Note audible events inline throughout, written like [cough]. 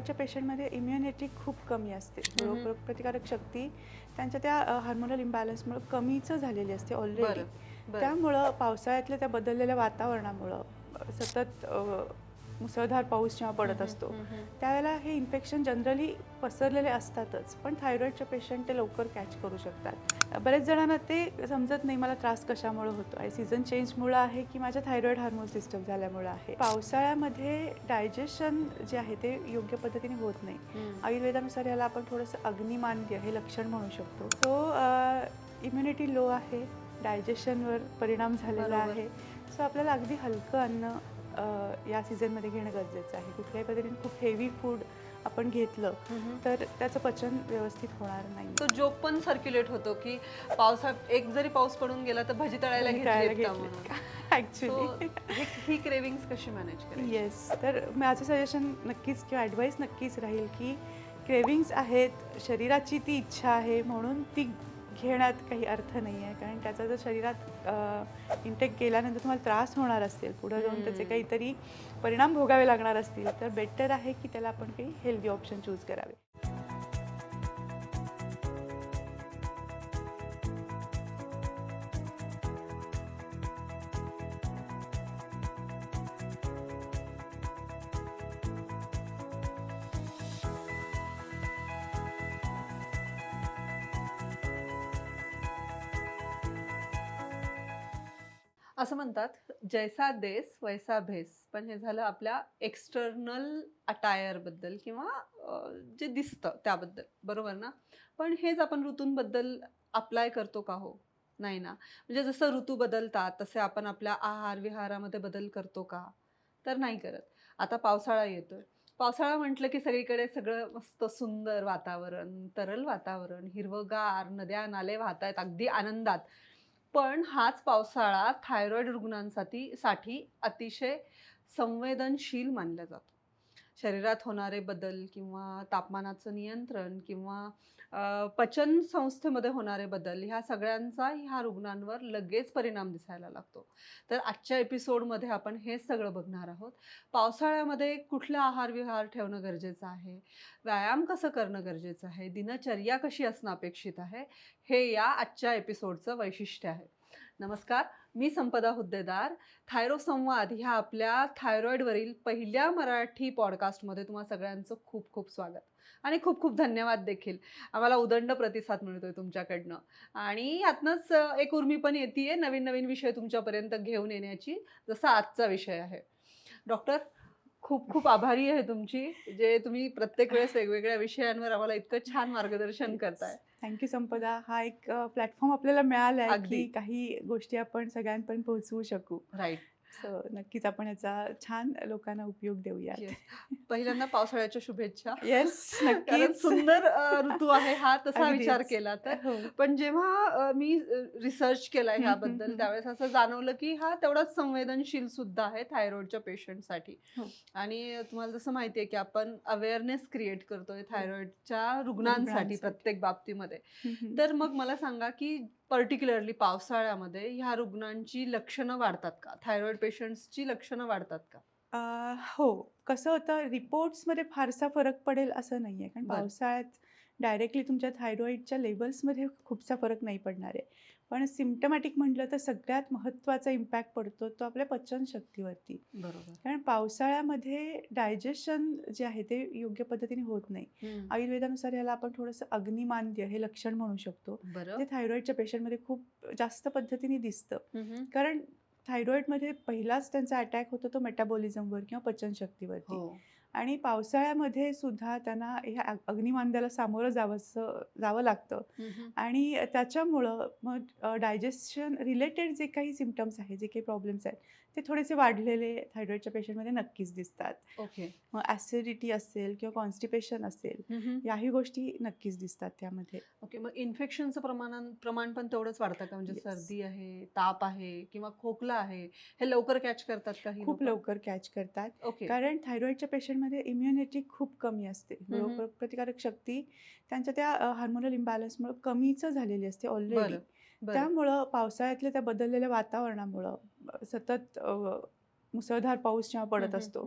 थायरॉईडच्या पेशंटमध्ये immunity खूप कमी असते. रोगप्रतिकारक शक्ती त्यांच्या त्या हार्मोनल इम्बॅलन्समुळे कमीच झालेली असते ऑलरेडी त्यामुळं पावसाळ्यातल्या त्या बदललेल्या वातावरणामुळं सतत मुसळधार पाऊस जेव्हा पडत असतो. त्यावेळेला हे इन्फेक्शन जनरली पसरलेले असतातच पण थायरॉईडचे पेशंट ते लवकर कॅच करू शकतात बरेच जणांना ते समजत नाही मला त्रास कशामुळे होतो आहे सीझन चेंजमुळं आहे की माझ्या थायरॉईड हार्मोन सिस्टम झाल्यामुळं आहे पावसाळ्यामध्ये डायजेशन जे आहे ते योग्य पद्धतीने होत नाही. आयुर्वेदानुसार याला आपण थोडंसं अग्निमांद्य हे लक्षण म्हणू शकतो सो इम्युनिटी लो आहे डायजेशनवर परिणाम झालेला. आहे सो आपल्याला अगदी हलकं अन्न या सीझनमध्ये घेणं गरजेचं आहे. कुठल्याही पद्धतीने खूप हेवी फूड आपण घेतलं. तर त्याचं पचन व्यवस्थित होणार नाही. तो जोक पण सर्क्युलेट होतो की पावसात एक जरी पाऊस पडून गेला तर भजी तळायला ऍक्च्युली [laughs] ही- ही क्रेविंग्स कशी मॅनेज करायची? येस तर माझं सजेशन नक्कीच किंवा ॲडवाईस नक्कीच राहील की क्रेविंग्स आहेत शरीराची ती इच्छा आहे म्हणून ती घेण्यात काही अर्थ नाही आहे कारण त्याचा जर शरीरात इंटेक केल्यानंतर तुम्हाला त्रास होणार असेल पुढे जाऊन त्याचे. काहीतरी परिणाम भोगावे लागणार असतील. तर बेटर आहे की त्याला आपण काही हेल्दी ऑप्शन चूज करावे. असं म्हणतात जैसा देस वैसा भेस. पण हे झालं आपल्या एक्सटर्नल अटायरबद्दल किंवा जे दिसतं त्याबद्दल. बरोबर ना? पण हेच आपण ऋतूंबद्दल अप्लाय करतो का हो? नाही ना? म्हणजे जसं ऋतू बदलतात तसे आपण आपल्या आहार विहारामध्ये बदल करतो का? तर नाही करत. आता पावसाळा येतोय. पावसाळा म्हटलं की सगळीकडे सगळं मस्त सुंदर वातावरण तरल वातावरण हिरवगार नद्या नाले वाहत आहेत अगदी आनंदात. पण हाच पावसाळा थायरॉईड रुग्णांसाठी साठी अतिशय संवेदनशील मानला जातो. शरीरात होणारे बदल किंवा तापमानाचं नियंत्रण किंवा पचन संस्थेमध्ये होणारे बदल ह्या सगळ्यांचा ह्या रुग्णांवर लगेच परिणाम दिसायला लागतो. तर आजच्या एपिसोडमध्ये आपण हेच सगळं बघणार आहोत. पावसाळ्यामध्ये कुठला आहार विहार ठेवणं गरजेचं आहे? व्यायाम कसं करणं गरजेचं आहे? दिनचर्या कशी असणं अपेक्षित आहे? हे या आजच्या एपिसोडचं वैशिष्ट्य आहे. नमस्कार. मी संपदा हुद्देदार. थायरो संवाद ह्या आपल्या थायरॉईडवरील पहिल्या मराठी पॉडकास्टमध्ये तुम्हा सगळ्यांचं खूप खूप स्वागत. आणि खूप खूप धन्यवाद देखील. आम्हाला उदंड प्रतिसाद मिळतोय तुमच्याकडनं. आणि यातनंच एक उर्मी पण येते नवीन नवीन विषय तुमच्यापर्यंत घेऊन येण्याची. जसा आजचा विषय आहे. डॉक्टर खूप खूप आभारी आहे तुमची. जे तुम्ही प्रत्येक वेळेस वेगवेगळ्या विषयांवर आम्हाला इतकं छान मार्गदर्शन करताय. Thank you Sampada. हा एक प्लॅटफॉर्म आपल्याला मिळाला आहे अगदी. की काही गोष्टी आपण सगळ्यांपर्यंत पोहोचवू शकू. राईट सो नक्कीच आपण याचा छान लोकांना उपयोग देऊया पहिल्यांदा पावसाळ्याच्या शुभेच्छा येस नक्कीच सुंदर ऋतू आहे हा तसा. विचार केला तर हो पण जेव्हा मी रिसर्च केला ह्याबद्दल. त्यावेळेस असं जाणवलं की हा तेवढाच संवेदनशील सुद्धा आहे थायरॉइडच्या पेशंटसाठी हो. आणि तुम्हाला जसं माहितीये की आपण अवेअरनेस क्रिएट करतोय थायरॉइडच्या रुग्णांसाठी रुग्णांसाठी. प्रत्येक बाबतीमध्ये. तर मग मला सांगा की पर्टिक्युलरली पावसाळ्यामध्ये ह्या रुग्णांची लक्षणं वाढतात का? थायरॉइड पेशंट्सची लक्षणं वाढतात का? हो. कसं होतं रिपोर्ट्समध्ये फारसा फरक पडेल असं नाही आहे कारण. पावसाळ्यात डायरेक्टली तुमच्या थायरॉईडच्या लेवल्समध्ये खूपसा फरक नाही पडणार आहे. पण सिम्टमॅटिक म्हटलं तर सगळ्यात महत्त्वाचा इम्पॅक्ट पडतो तो आपल्या पचनशक्तीवरती. बरोबर. कारण पावसाळ्यामध्ये डायजेशन जे आहे ते योग्य पद्धतीने होत नाही. आयुर्वेदानुसार याला आपण थोडंसं अग्निमांद्य हे लक्षण म्हणू शकतो. ते थायरॉईडच्या पेशंटमध्ये खूप जास्त पद्धतीने दिसतं. कारण थायरॉईडमध्ये पहिलाच त्यांचा अटॅक होतो तो मेटाबॉलिझमवर किंवा पचनशक्तीवरती. हो. आणि पावसाळ्यामध्ये सुद्धा त्यांना ह्या अग- अग्निमांद्याला सामोरं जावंसं जावं लागतं. आणि त्याच्यामुळं मग डायजेशन रिलेटेड जे काही सिमटम्स आहेत जे काही प्रॉब्लेम्स आहेत ते थोडेसे वाढलेले थायरॉईडच्या पेशंटमध्ये नक्कीच दिसतात ओके मग ॲसिडिटी असेल किंवा कॉन्स्टिपेशन असेल. याही गोष्टी नक्कीच दिसतात त्यामध्ये ओके मग इन्फेक्शनचं प्रमाण प्रमाण पण तेवढंच वाढतं का म्हणजे. सर्दी आहे ताप आहे किंवा खोकला आहे हे लवकर कॅच करतात का खूप? लवकर कॅच करतात ओके कारण थायरॉईडच्या पेशंटमध्ये इम्युनिटी खूप कमी असते. रोगप्रतिकारक शक्ती त्यांच्या त्या हार्मोनल इम्बॅलन्समुळे कमीच झालेली असते ऑलरेडी त्यामुळं पावसाळ्यातल्या त्या बदललेल्या वातावरणामुळं सतत मुसळधार पाऊस जेव्हा पडत असतो.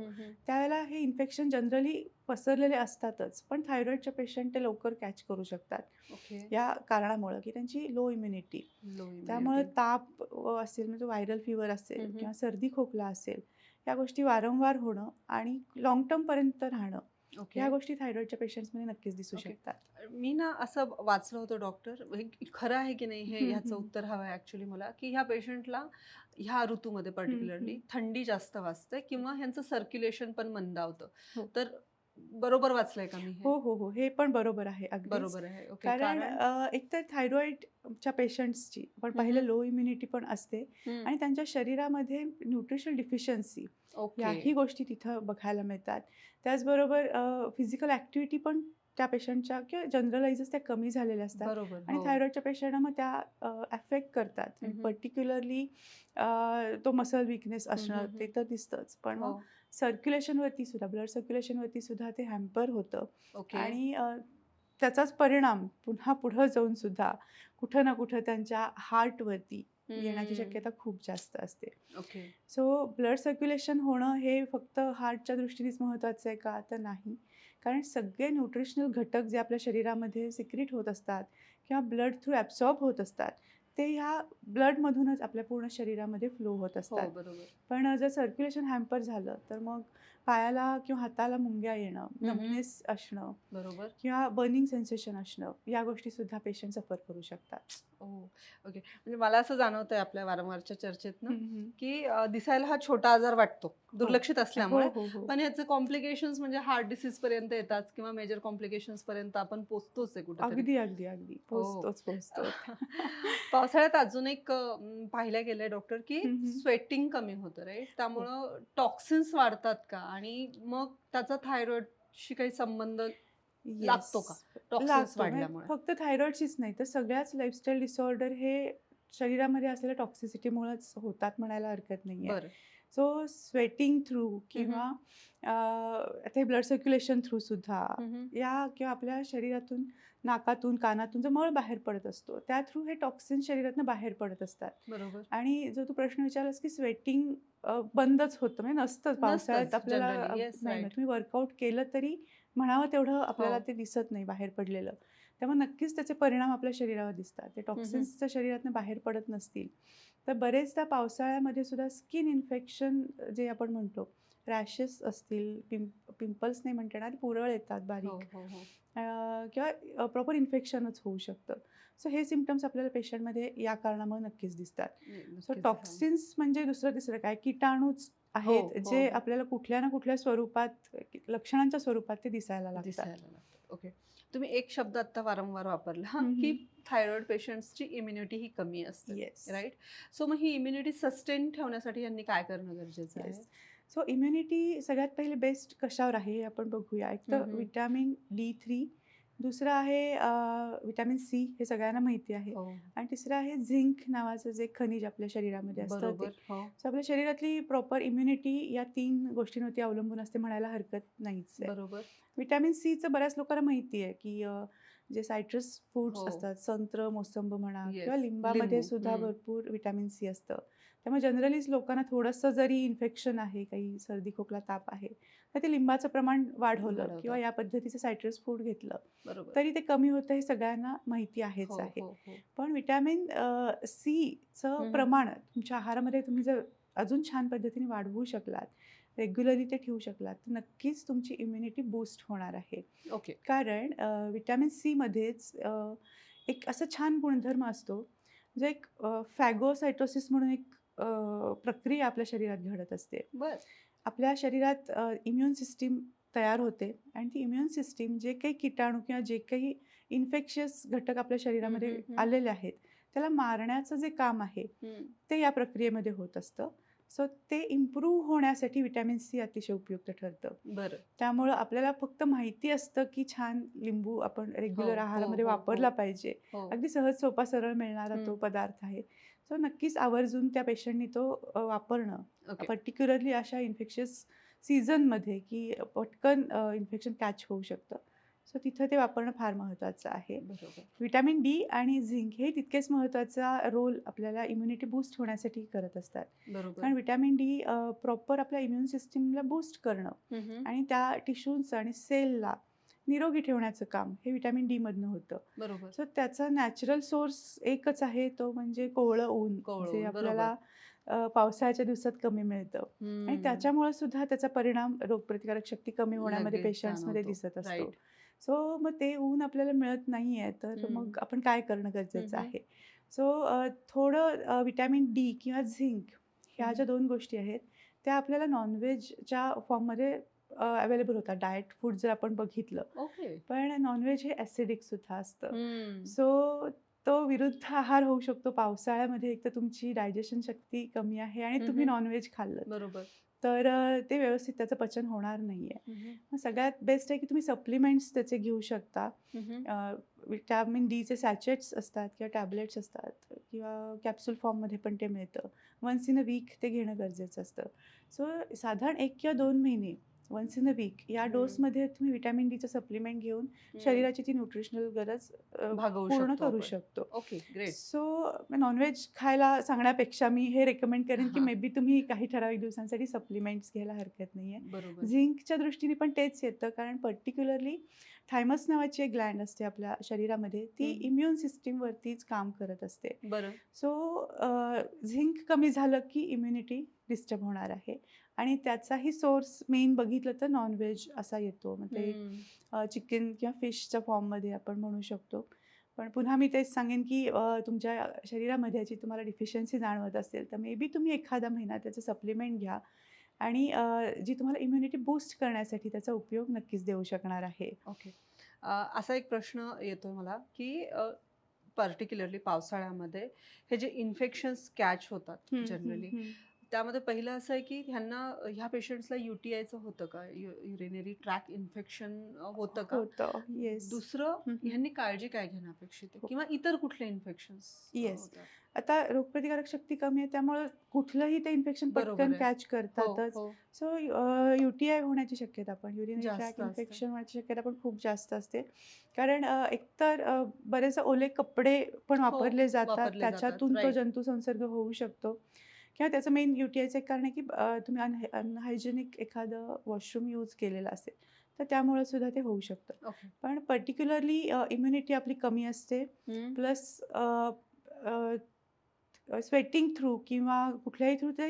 त्यावेळेला हे इन्फेक्शन जनरली पसरलेले असतातच पण थायरॉइडचे पेशंट ते लवकर कॅच करू शकतात या कारणामुळं की त्यांची लो इम्युनिटी त्यामुळे. ताप असेल म्हणजे व्हायरल फिवर असेल. किंवा सर्दी खोकला असेल या गोष्टी वारंवार होणं आणि लॉंग टर्म पर्यंत राहणं ओके ह्या गोष्टी थायरॉइडच्या पेशंट्समध्ये नक्कीच दिसू. शकतात मी ना असं वाचलं होतं डॉक्टर हे खरं आहे की नाही हे ह्याचं. उत्तर हवं आहे ऍक्च्युली मला की ह्या पेशंटला ह्या ऋतूमध्ये पर्टिक्युलरली. थंडी जास्त वाजते किंवा ह्यांचं सर्क्युलेशन पण मंदावतं हो. तर बरोबर वाचलंय का मी हे? हो हो हो. हे पण बरोबर आहे अगदी बरोबर आहे. ओके. कारण अ, एकतर थायरॉइडच्या पेशंट्सची पण पाहिलं हम्म. लो इम्युनिटी पण असते हम्म, आणि त्यांच्या शरीरामध्ये न्यूट्रिशनल डिफिशियन्सी ओके. याही गोष्टी तिथं बघायला मिळतात. त्याचबरोबर फिजिकल ॲक्टिव्हिटी पण त्या पेशंटच्या किंवा जनरलाइजच त्या कमी झालेल्या असतात बरोबर आणि हो. थायरॉइडच्या पेशंटना मग त्या अफेक्ट करतात. पर्टिक्युलरली तो मसल विकनेस असणं ते तर दिसतंच. पण मग हो, सर्क्युलेशनवरती सुद्धा ब्लड सर्क्युलेशनवरती सुद्धा ते हॅम्पर होतं. ओके आणि त्याचाच परिणाम पुन्हा पुढं जाऊन सुद्धा कुठं ना कुठं त्यांच्या हार्टवरती येण्याची शक्यता खूप जास्त असते. ओके सो ब्लड सर्क्युलेशन होणं हे फक्त हार्टच्या दृष्टीनेच महत्त्वाचं आहे का? तर नाही. कारण सगळे न्यूट्रिशनल घटक जे आपल्या शरीरामध्ये सिक्रिट होत असतात किंवा ब्लड थ्रू ॲब्सॉर्ब होत असतात ते ह्या ब्लडमधूनच आपल्या पूर्ण शरीरामध्ये फ्लो होत हो असतात. पण जर सर्क्युलेशन हॅम्पर झालं तर मग पायाला किंवा हाताला मुंग्या येणं. नमनेस असणं बरोबर. किंवा बर्निंग सेन्सेशन असणं या गोष्टी सुद्धा पेशंट सफर करू शकतात. ओके म्हणजे मला असं जाणवतंय आपल्या वारंवारच्या चर्चेत. की दिसायला हा छोटा आजार वाटतो दुर्लक्षित असल्यामुळे. हो, हो, हो. पण ह्याचे कॉम्प्लिकेशन्स म्हणजे हार्ट डिसीज पर्यंत येतात किंवा मेजर कॉम्प्लिकेशन्स पर्यंत आपण पोहोचतोच आहे कुठे अगदी अगदी अगदी. पोचतोच पोचतो [laughs] पावसाळ्यात अजून एक पाहिलं गेलंय डॉक्टर की. स्वेटिंग कमी होतं राईट त्यामुळं टॉक्सिन्स वाढतात का? आणि मग त्याचा थायरॉइडशी काही संबंध लागतो का? टॉक्सिन्स लागतो. म्हणजे वाढल्यामुळे. फक्त थायरॉइडचीच नाही तर सगळ्याच लाईफस्टाईल डिसऑर्डर हे शरीरामध्ये असलेल्या टॉक्सिसिटीमुळेच होतात म्हणायला हरकत नाही सो स्वेटिंग थ्रू किंवा अं, ते ब्लड सर्क्युलेशन थ्रू सुद्धा. या किंवा आपल्या शरीरातून नाकातून कानातून जो मळ बाहेर पडत असतो त्या थ्रू हे टॉक्सिन शरीरातनं बाहेर पडत असतात. बरोबर. आणि जो तू प्रश्न विचारलास की स्वेटिंग बंदच होतं म्हणजे नसतंच पावसाळ्यात आपल्याला नाही तुम्ही वर्कआउट केलं तरी म्हणावं तेवढं आपल्याला हो. ते दिसत नाही बाहेर पडलेलं. त्यामुळे नक्कीच त्याचे परिणाम आपल्या शरीरावर दिसतात. ते टॉक्सिन्सच्या शरीरातनं बाहेर पडत नसतील. तर बरेचदा पावसाळ्यामध्ये सुद्धा स्किन इन्फेक्शन जे आपण म्हणतो रॅशेस असतील पिंप पिंपल्स नाही म्हणता येणार पुरळ येतात हो बारीक. हो हो. किंवा प्रॉपर इन्फेक्शनच होऊ शकतं. सो हे सिमटम्स आपल्याला पेशंटमध्ये या कारणामुळे नक्कीच दिसतात. सो. टॉक्सिन्स म्हणजे दुसरं तिसरं काय? किटाणूच आहेत जे. आपल्याला कुठल्या ना कुठल्या स्वरूपात लक्षणांच्या स्वरूपात ते दिसायला लागतात. ओके. तुम्ही एक शब्द आता वारंवार वापरला. की थायरॉइड पेशंट्सची इम्युनिटी ही कमी असते राईट सो मग ही इम्युनिटी सस्टेन ठेवण्यासाठी यांनी काय करणं गरजेचं आहे? सो इम्युनिटी सगळ्यात पहिले बेस्ट कशावर आहे हे आपण बघूया. एक तर. विटॅमिन डी थ्री दुसरं आहे विटॅमिन सी हे सगळ्यांना माहिती आहे. हो. आणि तिसरं आहे झिंक नावाचं जे खनिज आपल्या शरीरामध्ये असतं बरोबर हो. सो आपल्या शरीरातली प्रॉपर इम्युनिटी या तीन गोष्टींवरती अवलंबून असते म्हणायला हरकत नाहीच बरोबर. विटॅमिन सीचं बऱ्याच लोकांना माहिती आहे की जे सायट्रस फूड्स हो. असतात संत्र मोसंब म्हणा किंवा लिंबामध्ये लिंबू, सुद्धा. भरपूर विटॅमिन सी असतं त्यामुळे जनरलीच लोकांना थोडंसं जरी इन्फेक्शन आहे काही सर्दी खोकला ताप आहे तर ते लिंबाचं प्रमाण वाढवलं. किंवा या पद्धतीचं सायट्रस फूड घेतलं तरी ते कमी होतं हे सगळ्यांना माहिती आहेच हो, आहे हो. पण विटॅमिन सीचं. प्रमाण तुमच्या आहारामध्ये तुम्ही जर अजून छान पद्धतीने वाढवू शकलात रेग्युलरली ते ठेवू शकलात तर नक्कीच तुमची इम्युनिटी बूस्ट होणार आहे. ओके. कारण विटॅमिन सीमध्येच एक असं छान गुणधर्म असतो जो एक फॅगोसायटोसिस म्हणून एक प्रक्रिया आपल्या शरीरात घडत असते. बर. आपल्या शरीरात इम्युन सिस्टीम तयार होते आणि ती इम्युन सिस्टीम जे काही किटाणू किंवा जे काही इन्फेक्शियस घटक आपल्या शरीरामध्ये. आलेले आहेत त्याला मारण्याचं जे काम आहे. ते या प्रक्रियेमध्ये होत असतं. सो ते इम्प्रूव्ह होण्यासाठी विटॅमिन सी अतिशय उपयुक्त ठरतं. बरं. त्यामुळं आपल्याला फक्त माहिती असतं की छान लिंबू आपण रेग्युलर हो, आहारामध्ये हो, हो, वापरला हो. पाहिजे. हो. अगदी सहज सोपा सरळ मिळणारा तो. पदार्थ आहे. सो नक्कीच आवर्जून त्या पेशंटनी तो वापरणं. पर्टिक्युलरली अशा इन्फेक्शियस सीझनमध्ये की पटकन इन्फेक्शन कॅच होऊ शकतं. सो तिथं ते वापरणं फार महत्त्वाचं आहे. बरोबर. विटॅमिन डी आणि झिंक हे तितकेच महत्त्वाचा रोल आपल्याला इम्युनिटी बूस्ट होण्यासाठी करत असतात. बरोबर. कारण विटॅमिन डी प्रॉपर आपल्या इम्युन सिस्टीमला बूस्ट करणं आणि त्या टिश्यूज आणि सेलला निरोगी ठेवण्याचं काम हे विटॅमिन डी मधनं होतं. बरोबर. सो त्याचा नॅचरल सोर्स एकच आहे तो म्हणजे कोवळं ऊन जे आपल्याला पावसाळ्याच्या दिवसात कमी मिळतं. आणि त्याच्यामुळे सुद्धा त्याचा परिणाम रोगप्रतिकारक शक्ती कमी होण्यामध्ये पेशंट्समध्ये. दिसत असतो. सो मग ते ऊन आपल्याला मिळत नाही आहे तर. मग आपण काय करणं गरजेचं. आहे? सो थोडं विटॅमिन डी किंवा झिंक ह्या ज्या दोन गोष्टी आहेत त्या आपल्याला नॉनव्हेजच्या फॉर्ममध्ये अवेलेबल होतात. डाएट फूड जर आपण बघितलं. ओके. पण नॉनव्हेज हे ॲसिडिक सुद्धा असतं. सो तो विरुद्ध आहार होऊ शकतो. पावसाळ्यामध्ये एक तर तुमची डायजेशन शक्ती कमी आहे आणि तुम्ही. नॉनव्हेज खाल्लं बरोबर. तर ते व्यवस्थित त्याचं पचन होणार नाही आहे मग सगळ्यात बेस्ट आहे की तुम्ही सप्लिमेंट्स त्याचे घेऊ शकता. विटॅमिन डीचे सॅचेट्स असतात किंवा टॅबलेट्स असतात किंवा कॅप्सूल फॉर्ममध्ये पण ते मिळतं. वन्स इन अ वीक ते घेणं गरजेचं असतं. सो साधारण एक किंवा दोन महिने वन्स इन अ वीक या. डोसमध्ये तुम्ही विटॅमिन डीचं सप्लिमेंट घेऊन. शरीराची ती न्यूट्रिशनल गरज पूर्ण करू. शकतो ओके ग्रेट सो नॉनव्हेज खायला सांगण्यापेक्षा मी हे रेकमेंड करेन की. मे बी तुम्ही काही ठराविक दिवसांसाठी सप्लिमेंट्स घ्यायला हरकत नाही आहे बरोबर झिंकच्या दृष्टीने पण तेच येतं कारण पर्टिक्युलरली थायमस नावाची एक ग्लँड असते आपल्या शरीरामध्ये ती. इम्युन सिस्टीमवरतीच काम करत असते बरं सो झिंक कमी झालं की इम्युनिटी डिस्टर्ब होणार आहे आणि त्याचाही सोर्स मेन बघितलं तर नॉनव्हेज असा येतो. म्हणजे चिकन किंवा फिशच्या फॉर्ममध्ये आपण म्हणू शकतो. पण पुन्हा मी तेच सांगेन की तुमच्या शरीरामध्ये याची तुम्हाला डिफिशियन्सी जाणवत असेल तर मे बी तुम्ही एखादा महिना त्याचं सप्लिमेंट घ्या. आणि जी तुम्हाला इम्युनिटी बूस्ट करण्यासाठी त्याचा उपयोग नक्कीच देऊ शकणार आहे. ओके. असा एक प्रश्न येतोय मला की पर्टिक्युलरली पावसाळ्यामध्ये हे जे इन्फेक्शन्स कॅच होतात जनरली त्यामध्ये पहिलं असं आहे की ह्यांना ह्या पेशंट्सला युटीआयचं होतं का युरिनरी ट्रॅक इन्फेक्शन होतं का होतं येस दुसरं. ह्यांनी काळजी काय घेणं अपेक्षित आहे हो. किंवा इतर कुठले इन्फेक्शन्स Yes. आता रोगप्रतिकारक शक्ती कमी आहे त्यामुळे कुठलंही ते इन्फेक्शन पटकन. कॅच करतातच हो सो युटीआय होण्याची शक्यता पण युरिनरी ट्रॅक. इन्फेक्शन होण्याची शक्यता पण खूप जास्त असते कारण एकतर बरेच ओले कपडे पण वापरले जातात हो, त्याच्यातून तो. जंतू संसर्ग होऊ शकतो किंवा त्याचं मेन युटीआयचं एक कारण आहे की तुम्ही अनहाय अनहायजेनिक एखादं वॉशरूम यूज केलेलं असेल तर त्यामुळे सुद्धा ते होऊ शकतं. पण पर्टिक्युलरली इम्युनिटी आपली कमी असते. प्लस स्वेटिंग थ्रू किंवा कुठल्याही थ्रू ते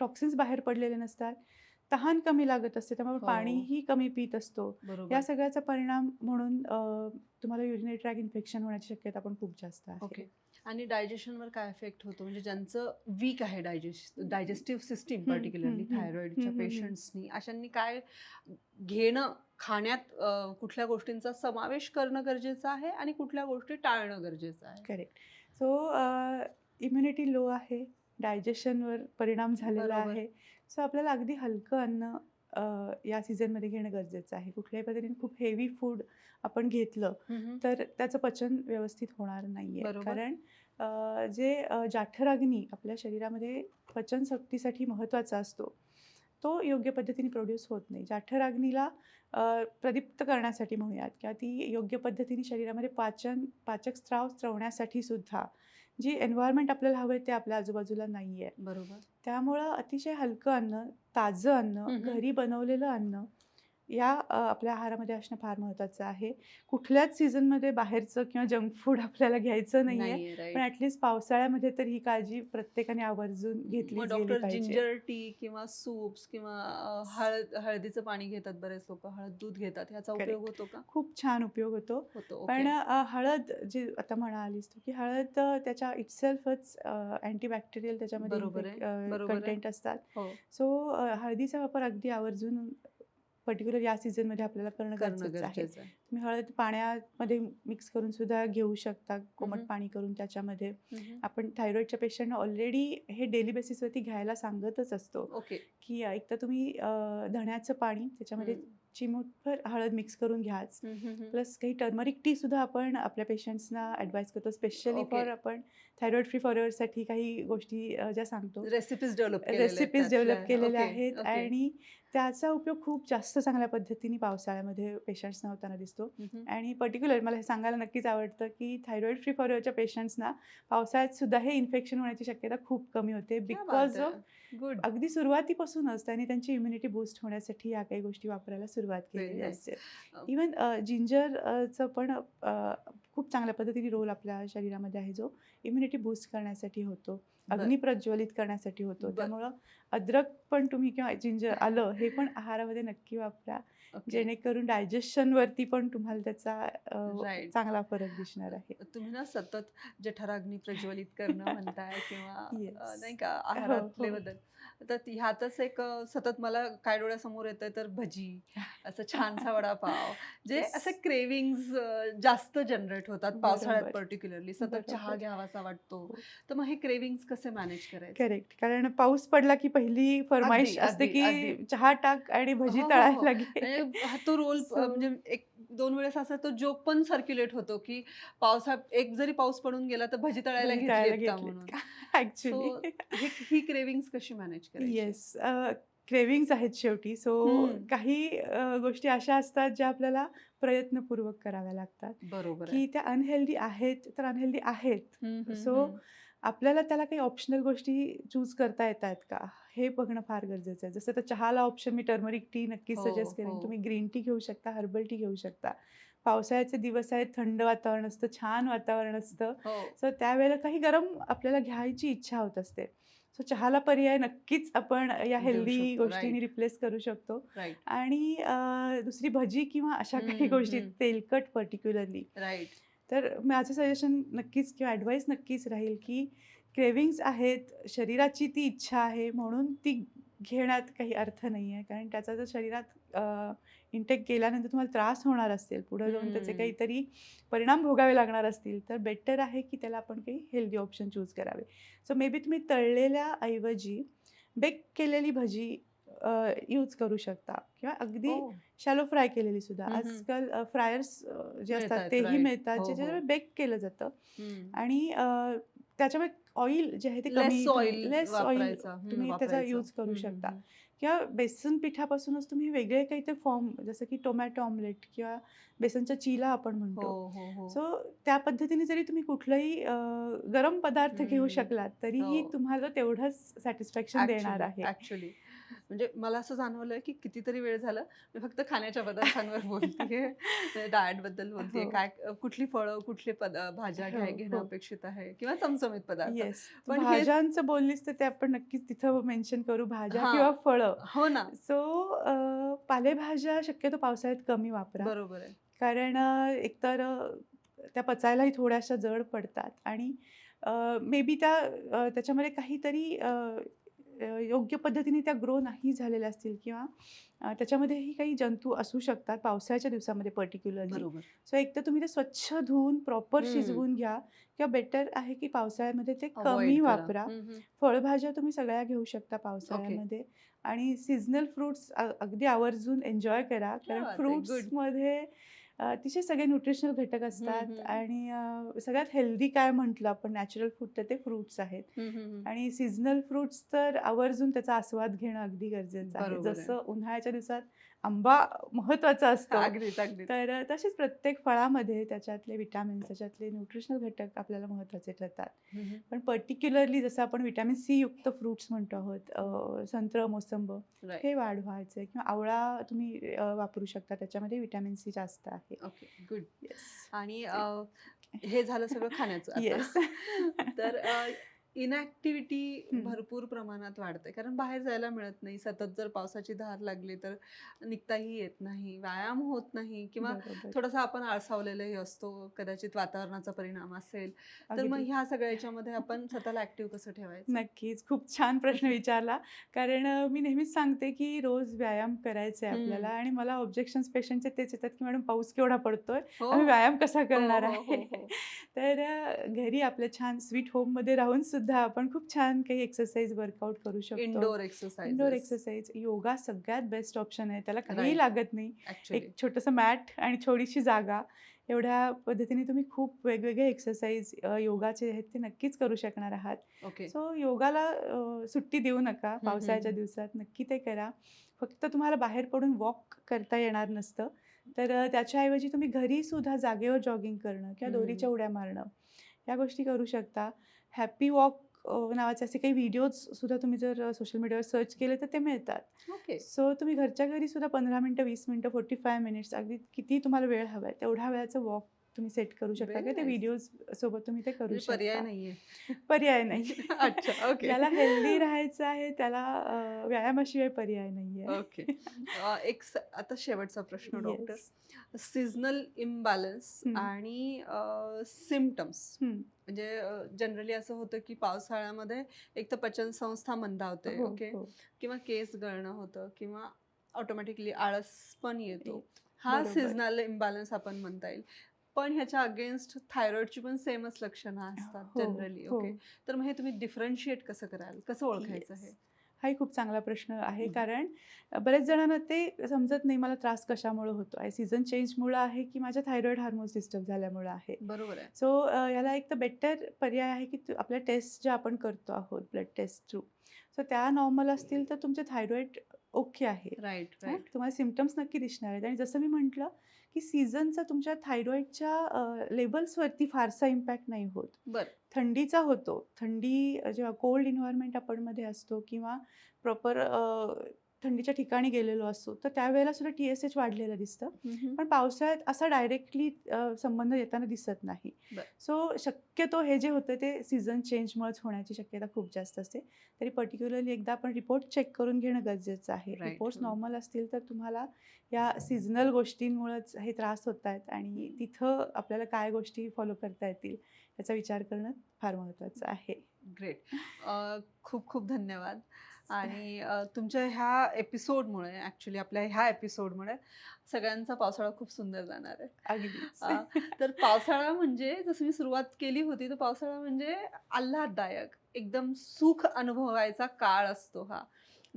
टॉक्सिन्स बाहेर पडलेले नसतात. तहान कमी लागत असते त्यामुळे हो. पाणीही कमी पित असतो. या सगळ्याचा परिणाम म्हणून तुम्हाला युरिनरी ट्रॅक इन्फेक्शन होण्याची शक्यता पण खूप जास्त आहे. आणि डायजेशनवर काय इफेक्ट होतो म्हणजे ज्यांचं वीक आहे डायजेस्ट डायजेस्टिव्ह सिस्टीम पर्टिक्युलरली हम्म. पेशंट्सनी अशांनी काय घेणं खाण्यात कुठल्या गोष्टींचा समावेश करणं गरजेचं आहे आणि कुठल्या गोष्टी टाळणं गरजेचं आहे करेक्ट सो इम्युनिटी लो आहे डायजेशनवर परिणाम झालेला. आहे सो आपल्याला अगदी हलकं अन्न या सीझनमध्ये घेणं गरजेचं आहे. कुठल्याही पद्धतीने खूप हेवी फूड आपण घेतलं. तर त्याचं पचन व्यवस्थित होणार नाही आहे. कारण जे जाठराग्नी आपल्या शरीरामध्ये पचनशक्तीसाठी महत्त्वाचा असतो तो योग्य पद्धतीने प्रोड्यूस होत नाही. जाठराग्नीला प्रदीप्त करण्यासाठी म्हणूयात किंवा ती योग्य पद्धतीने शरीरामध्ये पाचन पाचक स्त्राव स्त्रवण्यासाठी सुद्धा जी एन्व्हायरमेंट आपल्याला हवं आहे ते आपल्या आजूबाजूला नाही आहे बरोबर. त्यामुळं अतिशय हलकं अन्न ताजं अन्न. घरी बनवलेलं अन्न या आपल्या आहारामध्ये असणं फार महत्त्वाचं आहे. कुठल्याच सीझनमध्ये बाहेरचं किंवा जंक फूड [laughs] आपल्याला घ्यायचं नाही आहे नाहीये पण ॲटलिस्ट पावसाळ्यामध्ये तर ही काळजी प्रत्येकाने आवर्जून घेतली डॉक्टर जिंजर टी किंवा सूप्स किंवा हळद हळदीचं पाणी घेतात बरेच लोक. हळद दूध घेतात. ह्याचा. उपयोग होतो का? खूप छान उपयोग होतो. पण हळद जी आता म्हणालीस तू की हळद त्याच्या इटसेल्फच अँटीबॅक्टेरियल त्याच्यामध्ये. कंटेंट असतात. हो. सो हळदीचा वापर अगदी आवर्जून पर्टिक्युलर या सीझनमध्ये आपल्याला करणं गरजेचं आहे तुम्ही हळद पाण्यामध्ये मिक्स करून सुद्धा घेऊ शकता कोमट. पाणी करून त्याच्यामध्ये. आपण थायरॉइडच्या पेशंटना ऑलरेडी हे डेली बेसिसवरती घ्यायला सांगतच असतो की एक तर तुम्ही धण्याचं पाणी त्याच्यामध्ये. चिमूटभर हळद मिक्स करून घ्याच. प्लस काही टर्मरिक टी सुद्धा आपण आपल्या पेशंट्सना ॲडवाईस करतो स्पेशली. फॉर आपण थायरॉइड फ्री फॉरवर्डसाठी काही गोष्टी ज्या सांगतो. रेसिपीज डेव्हलप रेसिपीज डेव्हलप केलेल्या आहेत आणि त्याचा उपयोग खूप जास्त चांगल्या पद्धतीने पावसाळ्यामध्ये पेशंट्सना होताना दिसतो. आणि पर्टिक्युलर मला हे सांगायला नक्कीच आवडतं की थायरॉइड फ्री फॉरच्या पेशंट्सना पावसाळ्यात सुद्धा हे इन्फेक्शन होण्याची शक्यता खूप कमी होते. बिकॉज गुड अगदी सुरुवातीपासूनच त्यांनी त्यांची इम्युनिटी बूस्ट होण्यासाठी या काही गोष्टी वापरायला सुरुवात केलेली. असते. इवन जिंजरचं पण खूप चांगल्या पद्धतीने रोल आपल्या शरीरामध्ये आहे जो इम्युनिटी बूस्ट करण्यासाठी होतो. अग्नी प्रज्वलित करण्यासाठी होतो. त्यामुळं अद्रक पण तुम्ही किंवा जिंजर आलं हे पण आहारामध्ये नक्की वापरा. जेणेकरून डायजेशनवरती पण तुम्हाला त्याचा. चांगला फरक दिसणार आहे तुम्ही ना सतत जठराग्नी प्रज्वलित करणं [laughs] म्हणताय किंवा. नाही का हो, आहारातले हो. बदल तर ह्यातच एक सतत मला काय डोळ्यासमोर येतंय तर भजी असं छानसा वडापाव जे. [laughs] असे क्रेविंग्स जास्त जनरेट होतात पावसाळ्यात. पर्टिक्युलरली सतत चहा. घ्यावासा वाटतो हो. तर मग हे क्रेविंग्स कसे मॅनेज करायचे करेक्ट कारण पाऊस पडला की पहिली फरमाईश असते की. चहा टाक आणि भजी हो, तळायला हो. लागे म्हणजे हा तो रोल [laughs] म्हणजे एक दोन वेळेस असा तो जोक पण सर्क्युलेट होतो की पावसात एक जरी पाऊस पडून गेला तर भजी तळायला म्हणून? [laughs] हे क्रेविंग्स कशी मॅनेज करायची? येस क्रेविंग्स आहेत शेवटी. सो. काही गोष्टी अशा असतात ज्या आपल्याला प्रयत्नपूर्वक कराव्या लागतात. बरोबर की त्या अनहेल्दी आहेत तर अनहेल्दी आहेत. हम्म. आपल्याला त्याला काही ऑप्शनल गोष्टी चूज करता येत आहेत का? हे बघणं फार गरजेचं आहे. जसं तर चहाला ऑप्शन मी टर्मरिक टी नक्कीच हो, सजेस्ट करेन. हो. तुम्ही ग्रीन टी घेऊ शकता हर्बल टी घेऊ शकता. पावसाळ्याचे दिवस आहेत थंड वातावरण असतं छान वातावरण असतं. हो. सो त्यावेळेला काही गरम आपल्याला घ्यायची इच्छा होत असते. सो चहाला पर्याय नक्कीच आपण या हेल्दी गोष्टींनी. रिप्लेस करू शकतो. आणि दुसरी भजी किंवा अशा काही गोष्टी. तेलकट पर्टिक्युलरली राईट तर माझं सजेशन नक्कीच किंवा ॲडवाईस नक्कीच राहील की क्रेविंग्स आहेत शरीराची ती इच्छा आहे म्हणून ती घेण्यात काही अर्थ नाही आहे कारण त्याचा जर शरीरात इंटेक केल्यानंतर तुम्हाला त्रास होणार असेल पुढे जाऊन त्याचे. काहीतरी परिणाम भोगावे लागणार असतील तर बेटर आहे की त्याला आपण काही हेल्दी ऑप्शन चूज करावे सो मे बी तुम्ही तळलेल्या ऐवजी बेक केलेली भजी यूज करू शकता किंवा अगदी हो. शॅलो फ्राय केलेली सुद्धा. आजकाल फ्रायर्स जे असतात तेही. मिळतात हो, हो. बेक केलं जातं. आणि त्याच्यामुळे ऑइल जे आहे ते कमी लेस ऑइल तुम्ही त्याचा. यूज करू शकता किंवा बेसन पिठापासूनच तुम्ही वेगळे काही ते फॉर्म जसं की टोमॅटो ऑमलेट किंवा बेसनचा चीला आपण. म्हणतो हो हो हो सो त्या पद्धतीने जरी तुम्ही कुठलाही गरम पदार्थ घेऊ. शकलात तरीही हो. तुम्हाला तेवढंच सॅटिस्फॅक्शन देणार आहे म्हणजे मला असं जाणवलं की कितीतरी वेळ झालं मी फक्त खाण्याच्या पदार्थांवर बोलतेय. [laughs] डाएटबद्दल बोलतेय. हो. काय कुठली फळं कुठले पद भाज्या घ्या हो, घेणं हो. अपेक्षित आहे किंवा चमचमीत पदार्थ. पण भाज्यांचं बोललीस तर ते आपण नक्कीच तिथं मेन्शन करू भाज्या. किंवा फळं. हो ना. सो पालेभाज्या शक्यतो पावसाळ्यात कमी वापरा. बरोबर आहे. कारण एकतर त्या पचायलाही थोड्याशा जड पडतात. आणि मे बी त्या त्याच्यामध्ये काहीतरी योग्य पद्धतीने त्या ग्रो नाही झालेल्या असतील किंवा त्याच्यामध्येही काही जंतू असू शकतात पावसाळ्याच्या दिवसामध्ये पर्टिक्युलरली सो एक तर तुम्ही ते स्वच्छ धुवून प्रॉपर. शिजवून घ्या किंवा बेटर आहे की पावसाळ्यामध्ये ते कमी. वापरा. फळभाज्या तुम्ही सगळ्या घेऊ शकता पावसाळ्यामध्ये. आणि सीझनल फ्रुट्स अगदी आवर्जून एन्जॉय करा. कारण फ्रुट्समध्ये अतिशय सगळे न्यूट्रिशनल घटक असतात. आणि सगळ्यात हेल्दी काय म्हटलं आपण नॅचरल फूड तर ते फ्रुट्स आहेत. आणि सीझनल फ्रुट्स तर आवर्जून त्याचा आस्वाद घेणं अगदी गरजेचं आहे. जसं उन्हाळ्याच्या दिवसात आंबा महत्त्वाचा असतो. अगदीच अगदीच. तर तसेच प्रत्येक फळामध्ये त्याच्यातले विटॅमिन्स त्याच्यातले न्यूट्रिशनल घटक आपल्याला महत्त्वाचे ठरतात. पण पर्टिक्युलरली जसं आपण विटॅमिन सी युक्त फ्रुट्स म्हणतो आहोत संत्र मोसंब. हे वाढवायचं किंवा आवळा तुम्ही वापरू शकता. त्याच्यामध्ये विटॅमिन सी जास्त आहे. Okay good. येस आणि हे झालं सगळं खाण्याचं येस. तर इनॅक्टिव्हिटी. भरपूर प्रमाणात वाढते कारण बाहेर जायला मिळत नाही. सतत जर पावसाची धार लागली तर निघताही येत नाही व्यायाम होत नाही किंवा थोडासा आपण आळसावलेलाही असतो कदाचित वातावरणाचा परिणाम असेल तर मग ह्या सगळ्या याच्यामध्ये आपण स्वतःला ऍक्टिव्ह कसं ठेवायचं? नक्कीच. खूप छान प्रश्न विचारला. कारण मी नेहमीच सांगते की रोज व्यायाम करायचे आहे आपल्याला. आणि मला ऑब्जेक्शन्स पेशंटचे तेच येतात की मॅडम पाऊस केवढा पडतोय? हो. आम्ही व्यायाम कसा करणार हो, हो, आहे? हो, हो. तर घरी आपल्या छान स्वीट होममध्ये राहून सुद्धा आपण खूप छान काही एक्सरसाइज वर्कआउट करू शकतो. Indoor exercise indoor exercise yoga सगळ्यात बेस्ट ऑप्शन आहे. त्याला काही. लागत नाही. एक छोटंसं मॅट आणि थोडीशी जागा. एवढ्या पद्धतीने तुम्ही खूप वेगवेगळे एक्सरसाइज योगाचे आहेत ते नक्कीच करू शकणार आहात. ओके सो योगाला सुट्टी देऊ नका पावसाळ्याच्या. दिवसात. नक्की ते करा. फक्त तुम्हाला बाहेर पडून वॉक करता येणार नसतं. तर त्याच्याऐवजी तुम्ही घरी सुद्धा जागेवर जॉगिंग करणं किंवा. दोरीच्या उड्या मारणं. या गोष्टी करू शकता. हॅपी वॉक नावाचे असे काही व्हिडिओज सुद्धा तुम्ही जर सोशल मीडियावर सर्च केले तर ते मिळतात. ओके सो तुम्ही घरच्या घरी सुद्धा पंधरा मिनटं वीस मिनटं फोर्टी फाय मिनिट्स अगदी किती तुम्हाला वेळ हवा आहे तेवढ्या वेळाचं वॉक तुम्ही सेट करू शकता किंवा ते. व्हिडिओज सोबत तुम्ही ते करू म्हणजे पर्याय शकता नाहीये पर्याय नाही [laughs] अच्छा ओके ज्याला हेल्दी राहायचं आहे त्याला व्यायामाशिवाय पर्याय नाहीये ओके अ, एक आता शेवटचा प्रश्न डॉक्टर. Seasonal imbalance. आणि सिमटम्स. म्हणजे जनरली असं होतं की पावसाळ्यामध्ये एक तर पचन संस्था मंदावते हो, ओके हो. किंवा केस गळणं होतं किंवा ऑटोमॅटिकली आळस पण येतो हा. सिजनल इम्बॅलन्स आपण म्हणता येईल पण ह्याच्या अगेन्स्ट थायरॉइडची पण सेमच लक्षणं असतात हो, जनरली हो. ओके? तर मग हे तुम्ही डिफरन्शिएट कसं कराल? कसं ओळखायचं Yes. हे? हाही खूप चांगला प्रश्न आहे. कारण बरेच जणांना ते समजत नाही मला त्रास कशामुळे होतो आहे? सीझन चेंजमुळं आहे की माझ्या थायरॉइड हार्मोन्स डिस्टर्ब झाल्यामुळं आहे? बरोबर आहे. सो याला एक तर बेटर पर्याय आहे की आपल्या टेस्ट ज्या आपण करतो आहोत ब्लड टेस्ट थ्रू सो त्या नॉर्मल असतील तर तुमचे थायरॉइड ओके आहे. Right right. तुम्हाला सिमटम्स नक्की दिसणार आहेत. आणि जसं मी म्हटलं की सीझनचा तुमच्या थायरॉइडच्या लेवल्सवरती फारसा इम्पॅक्ट नाही होत. बरं. थंडीचा होतो. थंडी जेव्हा कोल्ड इन्व्हायरमेंट आपण मध्ये असतो किंवा प्रॉपर थंडीच्या ठिकाणी गेलेलो असतो तर त्यावेळेला सुद्धा टी एस एच वाढलेलं दिसतं. पण पावसाळ्यात असा डायरेक्टली संबंध येताना दिसत नाही. सो शक्यतो हे जे होतं ते सीझन चेंजमुळेच होण्याची शक्यता खूप जास्त असते तरी पर्टिक्युलरली एकदा आपण रिपोर्ट चेक करून घेणं गरजेचं आहे. रिपोर्ट्स हम्म. नॉर्मल असतील तर तुम्हाला या सीझनल गोष्टींमुळेच हे त्रास होत आहेत आणि तिथं आपल्याला काय गोष्टी फॉलो करता येतील याचा विचार करणं फार महत्त्वाचं आहे ग्रेट खूप खूप धन्यवाद आणि तुमच्या ह्या एपिसोडमुळे ॲक्च्युली आपल्या ह्या एपिसोडमुळे सगळ्यांचा पावसाळा खूप सुंदर जाणार आहे. तर पावसाळा म्हणजे जसं मी सुरुवात केली होती तर पावसाळा म्हणजे आल्हाददायक एकदम सुख अनुभवायचा काळ असतो हा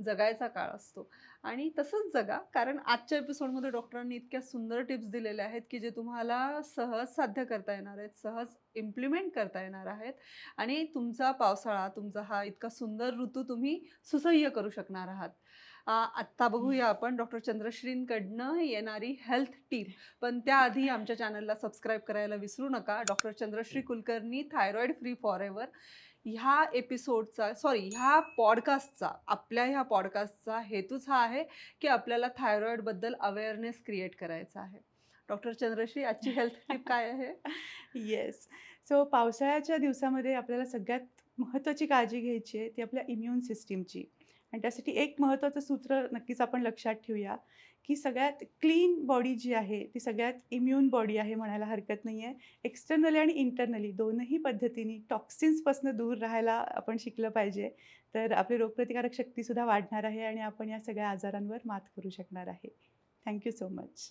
जगायचा काळ असतो. आणि तसंच जगा कारण आजच्या एपिसोडमध्ये डॉक्टरांनी इतक्या सुंदर टिप्स दिलेल्या आहेत की जे तुम्हाला सहज साध्य करता येणार आहेत सहज इम्प्लिमेंट करता येणार आहेत आणि तुमचा पावसाळा तुमचा हा इतका सुंदर ऋतू तुम्ही सुसह्य करू शकणार आहात. आत्ता बघूया आपण डॉक्टर चंद्रश्रींकडनं येणारी हेल्थ टीप पण त्याआधी आमच्या चॅनलला सबस्क्राईब करायला विसरू नका. Doctor Chandrashree Kulkarni thyroid free forever ह्या एपिसोडचा सॉरी ह्या पॉडकास्टचा आपल्या ह्या पॉडकास्टचा हेतूच हा आहे की आपल्याला थायरॉईडबद्दल अवेअरनेस क्रिएट करायचा आहे. डॉक्टर चंद्रश्री आजची हेल्थ टिप काय आहे? [laughs] येस सो पावसाळ्याच्या दिवसामध्ये आपल्याला सगळ्यात महत्त्वाची काळजी घ्यायची आहे ती आपल्या इम्युन सिस्टीमची आणि त्यासाठी एक महत्त्वाचं सूत्र नक्कीच आपण लक्षात ठेवूया की सगळ्यात क्लीन बॉडी जी आहे ती सगळ्यात इम्युन बॉडी आहे म्हणायला हरकत नाही आहे एक्सटर्नली आणि इंटरनली दोनही पद्धतीने टॉक्सिन्सपासून दूर राहायला आपण शिकलं पाहिजे. तर आपली रोगप्रतिकारक शक्तीसुद्धा वाढणार आहे आणि आपण या सगळ्या आजारांवर मात करू शकणार आहे. Thank you so much